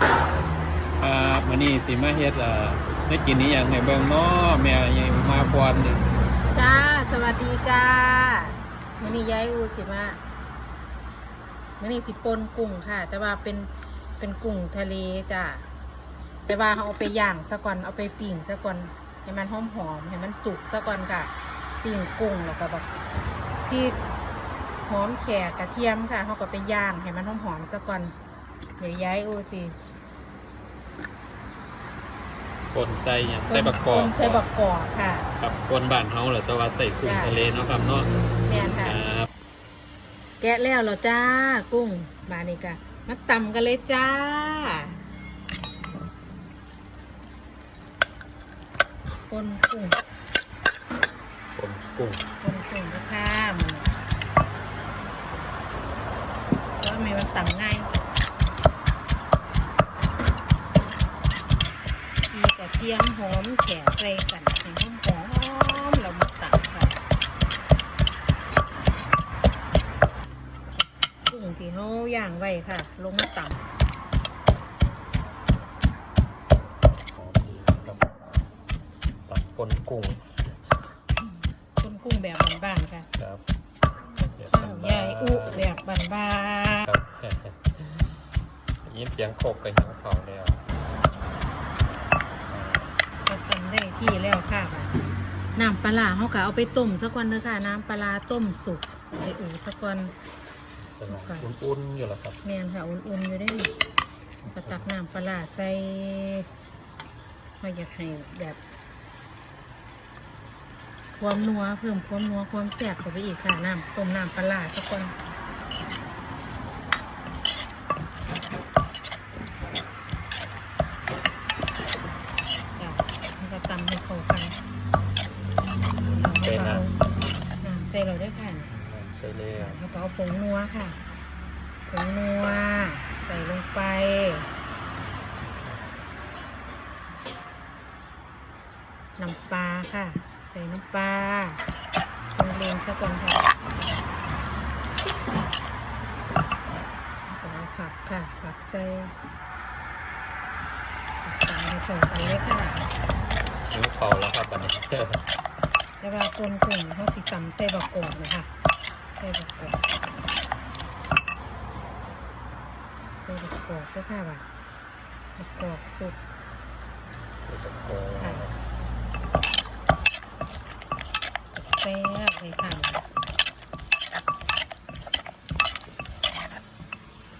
ครับมื้อนี้สิมาเฮ็ดเอ่อได้กินนี้อย่างให้เบิ่งเนาะแม่ใหญ่มาพรนี่จ้าสวัสดีจ้ามื่อนี้ย้ายอูสิมามื่อนี้สิปนกุ้งค่ะ แต่ว่าเป็นเป็นกุ้งทะเลจ้าแต่ว่าเขาเอาไปย่างซะก่อนเอาไปปิ่งซะก่อนให้มันหอมหอมให้มันสุกซะก่อนค่ะปิ่งกุ้งแล้วก็แบบที่หอมแขกกระเทียมค่ะเขาก็ไปย่างให้มันหอมหอมซะก่อน เดี๋ยวย้ายอูสิคนใส่หยังใส่บักกอกใส่บักกอกค่ะครับคนบ้านเฮาแหละแต่ว่าใส่กุ้งจ้ะทะเลเนาะครับเนาะแม่นคค่ะรับแกะแล้วเหรอจ้า กุ้งมานี่กะมาตำกันเลยจ้าคนกุ้งคนกุ้งคนกุ้งนะค่ะมึงแล้วทำไมมันตำง่ายมีกระ เทียมหอมแขกใส่กันให้หอมหอมเรามาตำค่ะกุ้งที่เขาย่างไว้ค่ะ ลงมาตำครับตับคนกุ้งคนกุ้งแบบบ้านๆค่ะครับข้าวใหญ่อุแบบบ้านครับยินเสียงโคกกับหิวเขาแล้ว ๆก็ทำ ได้ที่แล้วค่ะบัดน้ำปลาร้าเขาก็เอาไปต้มสักวันเด้อค่ะ น้ำปลาร้าต้มสุกไปอูสักวันเป็นไงอุ่นๆอยู่แล้วครับแมนค่ะ อุ่นๆอยู่ได้นี่ก็ตักน้ำปลาร้าใส่เขาอยากให้แบบความนัวเพิ่มความนัวความแซ่บเข้าไปอีกค่ะน้ำต้มน้ำปลาร้าสักวันจ้ะแล้วก็ตำให้เข้ากัน ใส่น้ อ่า ใส่เราด้วยค่ะำใส่เลยอะแล้วก็เอาผงนัวค่ะ ผงนัว ใส่ลงไป น้ำปลาค่ะ ใส่น้ำปลาต้องเรียงสักก่อนค่ะแล้วก็เอาผักค่ะ ผักใส่ผักตามให้เข้ากันเลยค่ะหิวเขาวแล้วครับตอนนี้ แต่ว่าคนกลุ่มเขาสิตำใส่บักกอกนะคะใส่บักกอกใส่บักกอกด้วยค่ะบ่ะบักกอกสุกใส่ตะโกค่ะแซ่บเลยค่ะ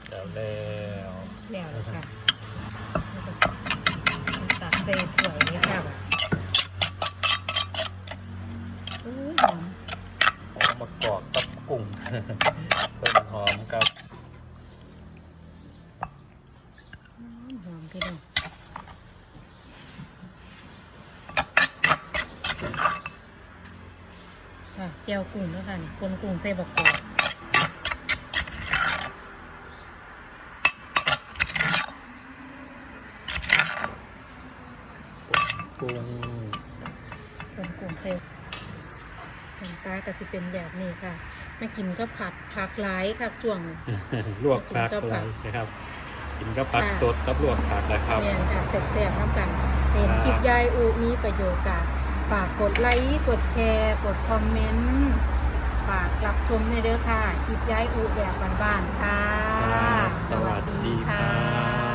แล้วแล้วเดี๋ยวเลยค่ะแล้วก็ตักใส่ถ้วยเลยค่ะบ่ะอู้ยหอม หอมมะ กอกกับกุ้งต้นหอมกับอืมหอมพี่น้องค่ะเจียวกุ้งแล้วค่ะนี่คนกุ้งใส่บักกอกกุ้งคนกลุ่มเซลล์น้ำตาก็สิเป็นแบบนี้ค่ะมากินก็ผักผักหลายค่ะช่วงลวกผักกินกับอะไรผักนะครับ กินกับผักค่ะสดกับลวกผักนะครับเนี่ยค่ะแซ่บๆน้ำกันเห็นคลิปยายอูมีประโยชน์ค่ะฝากกดไลค์กดแชร์กดคอมเมนต์ฝากรับชมในเด้อค่ะ คลิปยายอูแบบบ้านๆค่ะครับสวัสดีค่ะ